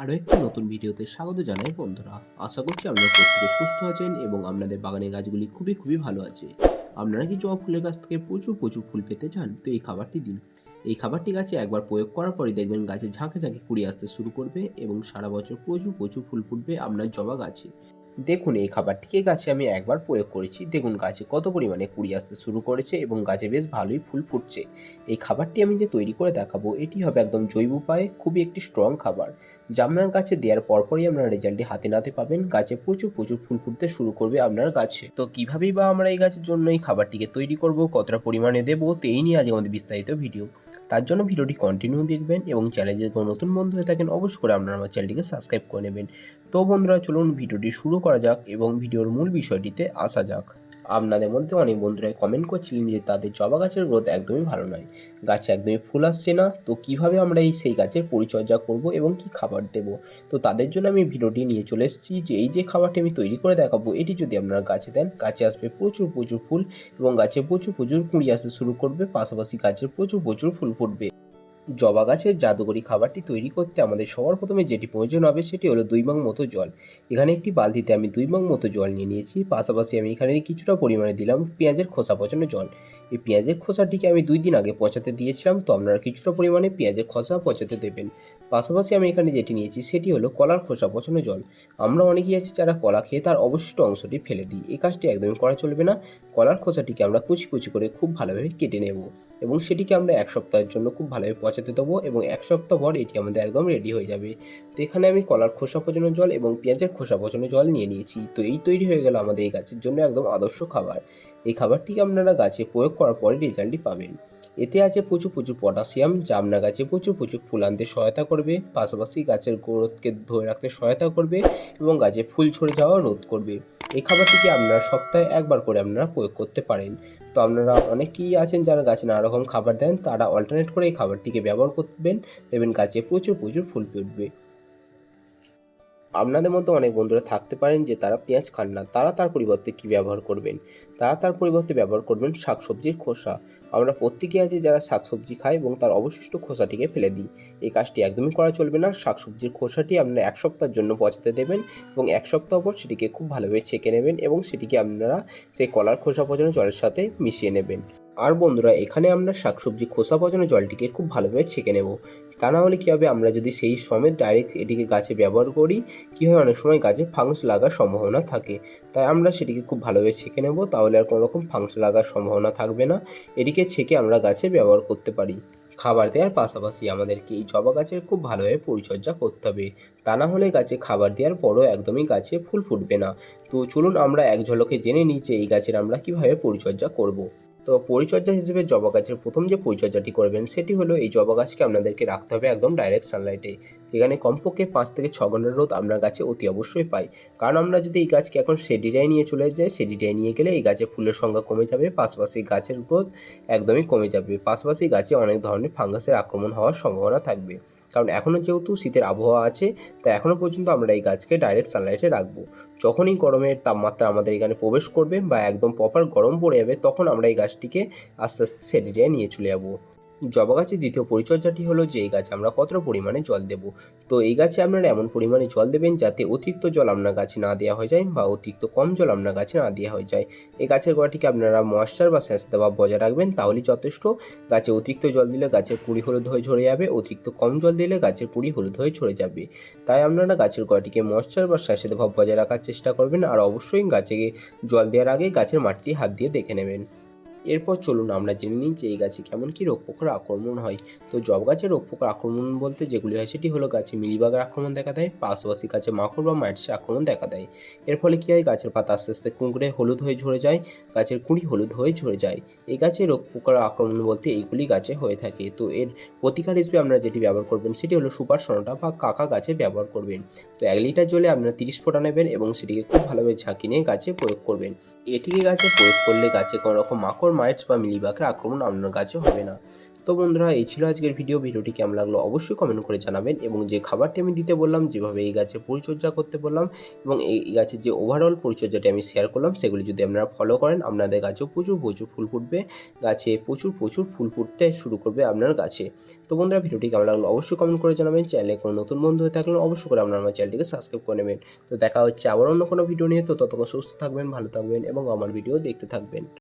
আরও একটি নতুন ভিডিওতে স্বাগত জানাই বন্ধুরা। আশা করছি আপনারা প্রত্যেকে সুস্থ আছেন এবং আপনাদের বাগানের গাছগুলি খুবই খুবই ভালো আছে। আপনারা কি জবা ফুলের গাছ থেকে প্রচুর প্রচুর ফুল পেতে চান? তো এই খাবারটি দিন। এই খাবারটি গাছে একবার প্রয়োগ করার পরে দেখবেন গাছে ঝাঁকে ঝাঁকে কুড়ি আসতে শুরু করবে এবং সারা বছর প্রচুর প্রচুর ফুল ফুটবে আপনার জবা গাছে। দেখুন, এই খাবারটিকে গাছে আমি একবার প্রয়োগ করেছি। দেখুন, গাছে কত পরিমাণে কুড়ি আসতে শুরু করেছে এবং গাছে বেশ ভালোই ফুল ফুটছে। এই খাবারটি আমি যে তৈরি করে দেখাবো, এটি হবে একদম জৈব উপায়ে খুবই একটি স্ট্রং খাবার। আপনার গাছে দেওয়ার পরপরই আপনার রেজাল্টটি হাতে নাতে পাবেন। গাছে প্রচুর প্রচুর ফুল ফুটতে শুরু করবে আপনার গাছে। তো কিভাবেই বা আমরা এই গাছের জন্য এই খাবারটিকে তৈরি করব, কতটা পরিমাণে দেবো তো এই নিয়ে আজ আমাদের বিস্তারিত ভিডিও। তার জন্য ভিডিওটি কন্টিনিউ দেখবেন এবং চ্যানেলে কোনো নতুন বন্ধু হয়ে থাকেন, অবশ্যই করে আপনারা আমার চ্যানেলটিকে সাবস্ক্রাইব করে নেবেন। তো বন্ধুরা, চলুন ভিডিওটি শুরু করা যাক এবং ভিডিওর মূল বিষয়টিতে আসা যাক। আপনাদের মধ্যে অনেক বন্ধুরাই কমেন্ট করছিলেন যে তাদের জবা গাছের গ্রোথ একদমই ভালো নয়। গাছে একদমই ফুল আসছে না। তো কীভাবে আমরা এই সেই গাছের পরিচর্যা করব এবং কি খাবার দেব? তো তাদের জন্য আমি ভিডিওটি নিয়ে চলে এসেছি যে এই যে খাবারটি আমি তৈরি করে দেখাবো, এটি যদি আপনারা গাছে দেন, গাছে আসবে প্রচুর প্রচুর ফুল এবং গাছে প্রচুর প্রচুর কুঁড়ি আসতে শুরু করবে। পাশাপাশি গাছের প্রচুর প্রচুর ফুল ফুটবে। জবা গাছের জাদুকরি খাবারটি তৈরি করতে আমাদের সবার প্রথমে যেটি প্রয়োজন হবে সেটি হলো দুই মাং মতো জল। এখানে একটি বালতিতে আমি দুই মাং মতো জল নিয়ে নিয়েছি। পাশাপাশি আমি এখানে কিছুটা পরিমাণে দিলাম পেঁয়াজের খোসা পচানো জল। এই পেঁয়াজের খোসাটিকে আমি দুই দিন আগে পচাতে দিয়েছিলাম। তো আপনারা কিছুটা পরিমাণে পেঁয়াজের খোসা পচাতে দেবেন। পাশাপাশি আমি এখানে যেটি নিয়েছি সেটি হলো কলার খোসা, পচানো জল। আমরা অনেকেই আছি যারা কলা খেয়ে তার অবশিষ্ট অংশটি ফেলে দিই। এই কাজটি একদমই করা চলবে না। কলার খোসাটিকে আমরা কুচি কুচি করে খুব ভালোভাবে কেটে নেব এবং সেটিকে আমরা এক সপ্তাহের জন্য খুব ভালোভাবে পচাতে দেবো এবং এক সপ্তাহ পর এটি আমাদের একদম রেডি হয়ে যাবে। তো এখানে আমি কলার খোসা, পচানো জল এবং পেঁয়াজের খোসা, পচানো জল নিয়ে নিয়েছি। তো এই তৈরি হয়ে গেল আমাদের এই গাছের জন্য একদম আদর্শ খাবার। এই খাবারটিকে আপনারা গাছে প্রয়োগ করার পরে রেজাল্টটি পাবেন। এতে আছে প্রচুর প্রচুর পটাশিয়াম আপনার গাছে প্রচুর প্রচুর ফুল আনতে সহায়তা করবে, পাশাপাশি গাছের গ্রোথকে ধরে রাখতে সহায়তা করবে এবং গাছে ফুল ঝরে যাওয়া রোধ করবে। এই খাবারটিকে আপনারা সপ্তাহে একবার করে আপনারা প্রয়োগ করতে পারেন। তো আপনারা অনেকেই আছেন যারা গাছে নানা রকম খাবার দেন, তারা অল্টারনেট করে এই খাবারটিকে ব্যবহার করবেন, দেখবেন গাছে প্রচুর প্রচুর ফুল ফুটবে। আপনাদের মধ্যে অনেক বন্ধুরা থাকতে পারেন যে তারা পেঁয়াজ খান না, তারা তার পরিবর্তে কি ব্যবহার করবেন? তারা তার পরিবর্তে ব্যবহার করবেন শাকসবজির খোসা। আমরা প্রত্যেকে আছে যারা শাকসবজি খাই এবং তার অবশিষ্ট খোসাটিকে ফেলে দিই। এই কাজটি একদমই করা চলবে না। শাকসবজির খোসাটি আপনারা এক সপ্তাহের জন্য পচাতে দেবেন এবং এক সপ্তাহ পর সেটিকে খুব ভালোভাবে ছেঁকে নেবেন এবং সেটিকে আপনারা সেই কলার খোসা পচানো জলের সাথে মিশিয়ে নেবেন। আর বন্ধুরা, এখানে আমরা শাকসবজি, খোসা পচানো জলটিকে খুব ভালোভাবে ছেঁকে নেব। তা না হলে কী হবে, আমরা যদি সেই সমেত ডাইরেক্ট এটিকে গাছে ব্যবহার করি, কী হয়, অনেক সময় গাছে ফাংস লাগার সম্ভাবনা থাকে। তাই আমরা সেটিকে খুব ভালোভাবে ছেঁকে নেব, তাহলে আর কোনো রকম ফাঙ্গস লাগার সম্ভাবনা থাকবে না। এটিকে ছেঁকে আমরা গাছে ব্যবহার করতে পারি। খাবার দেওয়ার পাশাপাশি আমাদেরকে এই জবা গাছের খুব ভালোভাবে পরিচর্যা করতে হবে। তা না হলে গাছে খাবার দেওয়ার পরও একদমই গাছে ফুল ফুটবে না। তো চলুন আমরা এক ঝলকে জেনে নিই যে এই গাছের আমরা কীভাবে পরিচর্যা করব। তো পরিচর্যা হিসেবে জবা গাছের প্রথম যে পরিচর্যাটি করবেন, সেটি হলো এই জবা গাছকে আপনাদেরকে রাখতে হবে একদম ডাইরেক্ট সানলাইটে যেখানে কমপক্ষে পাঁচ থেকে ছ ঘণ্টার রোদ আপনার গাছে অতি অবশ্যই পাই। কারণ আমরা যদি এই গাছকে এখন সেডিটায় নিয়ে চলে যাই সেডিটায় নিয়ে গেলে এই গাছে ফুলের সংখ্যা কমে যাবে, পাশাপাশি গাছের গ্রোথ একদমই কমে যাবে। পাশাপাশি গাছে অনেক ধরনের ফাঙ্গাসের আক্রমণ হওয়ার সম্ভাবনা থাকবে। কারণ এখনও যেহেতু শীতের আবহাওয়া আছে, তা এখনও পর্যন্ত আমরা এই গাছকে ডাইরেক্ট সানলাইটে রাখব। যখনই গরমের তাপমাত্রা আমাদের এখানে প্রবেশ করবে বা একদম প্রপার গরম পড়ে যাবে, তখন আমরা এই গাছটিকে আস্তে আস্তে সেডিটায় নিয়ে চলে যাব। জবা গাছের দ্বিতীয় পরিচর্যাটি হলো যে, এই গাছে আমরা কতটা পরিমাণে জল দেব? তো এই গাছে আপনারা এমন পরিমাণে জল দেবেন যাতে অতিরিক্ত জল আপনার গাছে না দেওয়া হয়ে যায় বা অতিরিক্ত কম জল আপনার গাছে না দেওয়া হয়ে যায়। এই গাছের গোড়াটিকে আপনারা ময়েশ্চার বা স্যাঁচতে ভাব বজায় রাখবেন তাহলেই যথেষ্ট। গাছে অতিরিক্ত জল দিলে গাছের কুড়ি হলুদ হয়ে ঝরে যাবে, অতিরিক্ত কম জল দিলে গাছের কুড়ি হলুদ হয়ে ঝরে যাবে। তাই আপনারা গাছের গোড়াটিকে ময়েশ্চার বা স্যাঁচতে ভাব বজায় রাখার চেষ্টা করবেন আর অবশ্যই গাছে জল দেওয়ার আগে গাছের মাটিটি হাত দিয়ে দেখে নেবেন। এরপর চলুন আমরা জেনে নিই যে এই গাছে কেমন কী রোগ পোকার আক্রমণ হয়। তো জব গাছে রোগ পোকার আক্রমণ বলতে যেগুলি হয় সেটি হলো গাছে মিলিবাগের আক্রমণ দেখা দেয় পাশাপাশি গাছে মাকড় বা মাইটসের আক্রমণ দেখা দেয়। এর ফলে কী হয়, গাছের পাতা আস্তে আস্তে কুঁকড়ে হলুদ হয়ে ঝরে যায়, গাছের কুঁড়ি হলুদ হয়ে ঝরে যায়। এই গাছে রোগ পোকার আক্রমণ বলতে এইগুলি গাছে হয়ে থাকে। তো এর প্রতিকার হিসেবে আপনারা যেটি ব্যবহার করবেন সেটি হলো সুপার সোনাটা বা কাকা গাছে ব্যবহার করবেন। তো এক লিটার জলে আপনারা তিরিশ ফোঁটা নেবেন এবং সেটিকে খুব ভালোভাবে ঝাঁকি নিয়ে গাছে প্রয়োগ করবেন। এটিকে গাছে প্রয়োগ করলে গাছে কোনো রকম মাকড় মাইটস বা মিলিবাগের আক্রমণ আপনার গাছে হবে না। তো বন্ধুরা, এই ছিল আজকের ভিডিও ভিডিওটি কেমন লাগল অবশ্যই কমেন্ট করে জানাবেন এবং যে খাবারটি আমি দিতে বললাম, যেভাবে এই গাছে পরিচর্যা করতে বললাম এবং এই গাছের যে ওভারঅল পরিচর্যাটি আমি শেয়ার করলাম, সেগুলি যদি আপনারা ফলো করেন, আপনাদের গাছেও প্রচুর প্রচুর ফুল ফুটবে। গাছে প্রচুর প্রচুর ফুল ফুটতে শুরু করবে আপনার গাছে। তো বন্ধুরা ভিডিওটি কেমন লাগল অবশ্যই কমেন্ট করে জানাবেন। চ্যানেলে কোনো নতুন বন্ধু হয়ে থাকলে অবশ্যই করে আপনারা আমার চ্যানেলটিকে সাবস্ক্রাইব করে নেবেন। তো দেখা হচ্ছে আবার অন্য কোনো ভিডিও নিয়ে। তো ততক্ষণ সুস্থ থাকবেন, ভালো থাকবেন এবং আমার ভিডিও দেখতে থাকবেন।